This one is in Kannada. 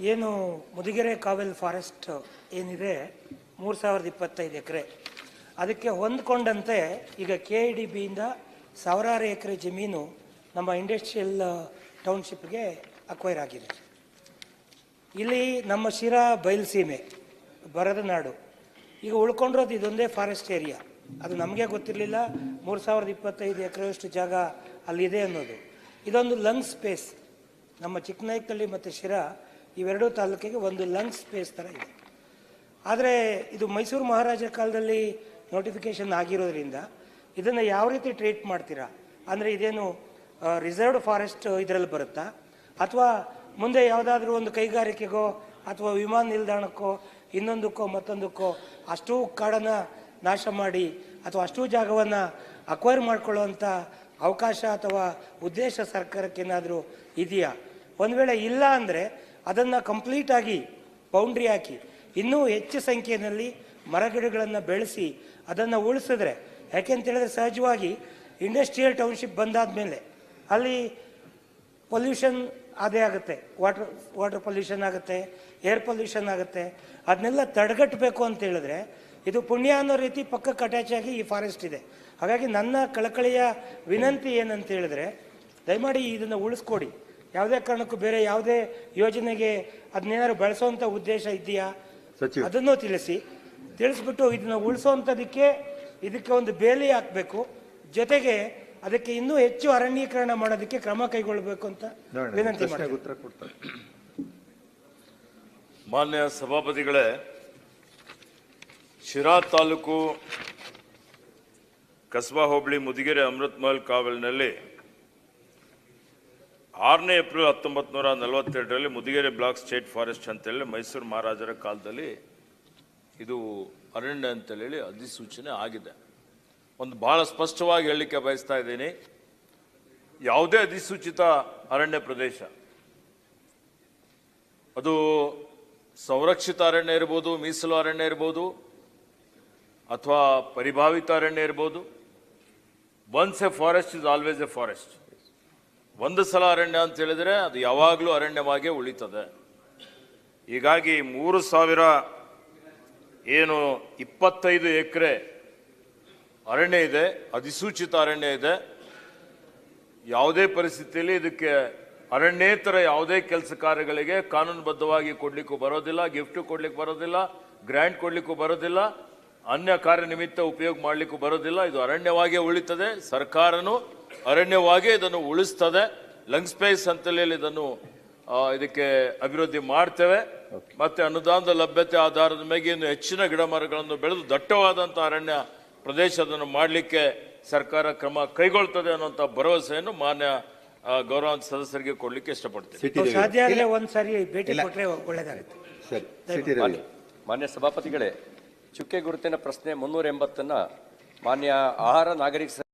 ಏನು ಮುದಿಗೆರೆ ಕಾವೆಲ್ ಫಾರೆಸ್ಟ್ ಏನಿದೆ, ಮೂರು ಸಾವಿರದ ಇಪ್ಪತ್ತೈದು ಎಕರೆ. ಅದಕ್ಕೆ ಹೊಂದ್ಕೊಂಡಂತೆ ಈಗ ಕೆ ಇ ಡಿ ಬಿಯಿಂದ ಸಾವಿರಾರು ಎಕರೆ ಜಮೀನು ನಮ್ಮ ಇಂಡಸ್ಟ್ರಿಯಲ್ ಟೌನ್ಶಿಪ್ಗೆ ಅಕ್ವೈರ್ ಆಗಿದೆ. ಇಲ್ಲಿ ನಮ್ಮ ಶಿರಾ ಬಯಲುಸೀಮೆ, ಬರದ ನಾಡು. ಈಗ ಉಳ್ಕೊಂಡಿರೋದು ಇದೊಂದೇ ಫಾರೆಸ್ಟ್ ಏರಿಯಾ ಅದು ನಮಗೆ ಗೊತ್ತಿರಲಿಲ್ಲ, ಮೂರು ಸಾವಿರದ ಇಪ್ಪತ್ತೈದು ಎಕರೆಯಷ್ಟು ಜಾಗ ಅಲ್ಲಿದೆ ಅನ್ನೋದು. ಇದೊಂದು ಲಂಗ್ ಸ್ಪೇಸ್ ನಮ್ಮ ಚಿಕ್ಕನಾಯ್ಕಲ್ಲಿ ಮತ್ತು ಶಿರಾ ಇವೆರಡೂ ತಾಲೂಕಿಗೆ ಒಂದು ಲಂಗ್ ಸ್ಪೇಸ್ ಥರ ಇದೆ. ಆದರೆ ಇದು ಮೈಸೂರು ಮಹಾರಾಜರ ಕಾಲದಲ್ಲಿ ನೋಟಿಫಿಕೇಶನ್ ಆಗಿರೋದ್ರಿಂದ ಇದನ್ನು ಯಾವ ರೀತಿ ಟ್ರೀಟ್ ಮಾಡ್ತೀರಾ? ಅಂದರೆ ಇದೇನು ರಿಸರ್ವ್ಡ್ ಫಾರೆಸ್ಟ್ ಇದರಲ್ಲಿ ಬರುತ್ತಾ? ಅಥವಾ ಮುಂದೆ ಯಾವುದಾದ್ರೂ ಒಂದು ಕೈಗಾರಿಕೆಗೋ ಅಥವಾ ವಿಮಾನ ನಿಲ್ದಾಣಕ್ಕೋ, ಇನ್ನೊಂದಕ್ಕೋ ಮತ್ತೊಂದಕ್ಕೋ ಅಷ್ಟೂ ಕಾಡನ್ನು ನಾಶ ಮಾಡಿ ಅಥವಾ ಅಷ್ಟೂ ಜಾಗವನ್ನು ಅಕ್ವೈರ್ ಮಾಡಿಕೊಳ್ಳುವಂಥ ಅವಕಾಶ ಅಥವಾ ಉದ್ದೇಶ ಸರ್ಕಾರಕ್ಕೇನಾದರೂ ಇದೆಯಾ? ಒಂದು ವೇಳೆ ಇಲ್ಲ ಅಂದರೆ ಅದನ್ನು ಕಂಪ್ಲೀಟಾಗಿ ಬೌಂಡ್ರಿ ಹಾಕಿ, ಇನ್ನೂ ಹೆಚ್ಚು ಸಂಖ್ಯೆಯಲ್ಲಿ ಮರಗಿಡಗಳನ್ನು ಬೆಳೆಸಿ ಅದನ್ನು ಉಳಿಸಿದ್ರೆ ಯಾಕೆಂತೇಳಿದ್ರೆ ಸಹಜವಾಗಿ ಇಂಡಸ್ಟ್ರಿಯಲ್ ಟೌನ್ಶಿಪ್ ಬಂದಾದ ಮೇಲೆ ಅಲ್ಲಿ ಪೊಲ್ಯೂಷನ್ ಅದೇ ಆಗುತ್ತೆ. ವಾಟರ್ ವಾಟರ್ ಪೊಲ್ಯೂಷನ್ ಆಗುತ್ತೆ ಏರ್ ಪೊಲ್ಯೂಷನ್ ಆಗುತ್ತೆ. ಅದನ್ನೆಲ್ಲ ತಡೆಗಟ್ಟಬೇಕು ಅಂತ ಹೇಳಿದ್ರೆ ಇದು ಪುಣ್ಯ ಅನ್ನೋ ರೀತಿ ಪಕ್ಕಕ್ಕೆ ಅಟ್ಯಾಚ್ ಆಗಿ ಈ ಫಾರೆಸ್ಟ್ ಇದೆ. ಹಾಗಾಗಿ ನನ್ನ ಕಳಕಳಿಯ ವಿನಂತಿ ಏನಂತ ಹೇಳಿದ್ರೆ, ದಯಮಾಡಿ ಇದನ್ನು ಉಳಿಸ್ಕೊಡಿ. ಯಾವುದೇ ಕಾರಣಕ್ಕೂ ಬೇರೆ ಯಾವುದೇ ಯೋಜನೆಗೆ ಅದನ್ನೇನಾದ್ರು ಬಳಸೋವಂಥ ಉದ್ದೇಶ ಇದೆಯಾ ಸಚಿವ. ಅದನ್ನು ತಿಳಿಸಿ. ತಿಳಿಸ್ಬಿಟ್ಟು ಇದನ್ನ ಉಳಿಸೋವಂಥದಕ್ಕೆ ಇದಕ್ಕೆ ಒಂದು ಬೇಲಿ ಹಾಕಬೇಕು. ಜೊತೆಗೆ ಅದಕ್ಕೆ ಇನ್ನೂ ಹೆಚ್ಚು ಅರಣ್ಯೀಕರಣ ಮಾಡೋದಕ್ಕೆ ಕ್ರಮ ಕೈಗೊಳ್ಳಬೇಕು ಅಂತ ವಿನಂತಿ ಮಾಡ್ತೀನಿ. ಉತ್ತರ ಕೊಡ್ತಾರೆ. ಮಾನ್ಯ ಸಭಾಪತಿಗಳೇ ಶಿರಾ ತಾಲೂಕು ಕಸ್ಬಾ ಹೋಬಳಿ ಮುದಿಗೆರೆ ಅಮೃತ್ ಮಹಲ್ ಕಾವಲಿನಲ್ಲಿ ಆರನೇ ಏಪ್ರಿಲ್ ಹತ್ತೊಂಬತ್ತು ನೂರ ನಲವತ್ತೆರಡರಲ್ಲಿ ಮುದಿಗೆರೆ ಬ್ಲಾಕ್ ಸ್ಟೇಟ್ ಫಾರೆಸ್ಟ್ ಅಂತೇಳಿ ಮೈಸೂರು ಮಹಾರಾಜರ ಕಾಲದಲ್ಲಿ ಇದು ಅರಣ್ಯ ಅಂತೇಳಿ ಅಧಿಸೂಚನೆ ಆಗಿದೆ. ಒಂದು ಬಹಳ ಸ್ಪಷ್ಟವಾಗಿ ಹೇಳಲಿಕ್ಕೆ ಬಯಸ್ತಾ ಇದ್ದೀನಿ. ಯಾವುದೇ ಅಧಿಸೂಚಿತ ಅರಣ್ಯ ಪ್ರದೇಶ, ಅದು ಸಂರಕ್ಷಿತ ಅರಣ್ಯ ಇರ್ಬೋದು, ಮೀಸಲು ಅರಣ್ಯ ಇರ್ಬೋದು, ಅಥವಾ ಪರಿಭಾವಿತ ಅರಣ್ಯ ಇರ್ಬೋದು once a forest is always a forest ಒಂದು ಸಲ ಅರಣ್ಯ ಅಂತ ಹೇಳಿದರೆ ಅದು ಯಾವಾಗಲೂ ಅರಣ್ಯವಾಗೇ ಉಳಿತದೆ. ಹೀಗಾಗಿ ಮೂರು ಸಾವಿರ ಏನು ಇಪ್ಪತ್ತೈದು ಎಕರೆ ಅರಣ್ಯ ಇದೆ, ಅಧಿಸೂಚಿತ ಅರಣ್ಯ ಇದೆ. ಯಾವುದೇ ಪರಿಸ್ಥಿತಿಯಲ್ಲಿ ಇದಕ್ಕೆ ಅರಣ್ಯೇತರ ಯಾವುದೇ ಕೆಲಸ ಕಾರ್ಯಗಳಿಗೆ ಕಾನೂನುಬದ್ಧವಾಗಿ ಕೊಡಲಿಕ್ಕೂ ಬರೋದಿಲ್ಲ ಗಿಫ್ಟ್ ಕೊಡಲಿಕ್ಕೆ ಬರೋದಿಲ್ಲ ಗ್ರ್ಯಾಂಟ್ ಕೊಡಲಿಕ್ಕೂ ಬರೋದಿಲ್ಲ, ಅನ್ಯ ಕಾರ್ಯ ನಿಮಿತ್ತ ಉಪಯೋಗ ಮಾಡಲಿಕ್ಕೂ ಬರೋದಿಲ್ಲ. ಇದು ಅರಣ್ಯವಾಗೇ ಉಳಿತದೆ. ಸರ್ಕಾರನು ಅರಣ್ಯವಾಗೇ ಇದನ್ನು ಉಳಿಸ್ತದೆ. ಲಂಗ್ ಸ್ಪೇಸ್ ಅಂತಲೇ ಇದನ್ನು ಇದಕ್ಕೆ ಅಭಿವೃದ್ಧಿ ಮಾಡ್ತೇವೆ. ಮತ್ತೆ ಅನುದಾನದ ಲಭ್ಯತೆ ಆಧಾರದ ಮೇಲೆ ಇನ್ನು ಹೆಚ್ಚಿನ ಗಿಡ ಮರಗಳನ್ನು ಬೆಳೆದು ದಟ್ಟವಾದಂಥ ಅರಣ್ಯ ಪ್ರದೇಶ ಅದನ್ನು ಮಾಡಲಿಕ್ಕೆ ಸರ್ಕಾರ ಕ್ರಮ ಕೈಗೊಳ್ತದೆ ಅನ್ನುವಂಥ ಭರವಸೆಯನ್ನು ಮಾನ್ಯ ಗೌರವಾಂತ ಸದಸ್ಯರಿಗೆ ಕೊಡ್ಲಿಕ್ಕೆ ಇಷ್ಟಪಡ್ತೀನಿ. ಸಾಧ್ಯ ಒಂದು ಸಾರಿ ಭೇಟಿ ಕೊಟ್ಟರೆ ಸರಿ. ಮಾನ್ಯ ಸಭಾಪತಿಗಳೇ ಚುಕ್ಕೆ ಗುರುತಿನ ಪ್ರಶ್ನೆ ಮುನ್ನೂರ ಎಂಬತ್ತನ್ನ ಮಾನ್ಯ ಆಹಾರ ನಾಗರಿಕ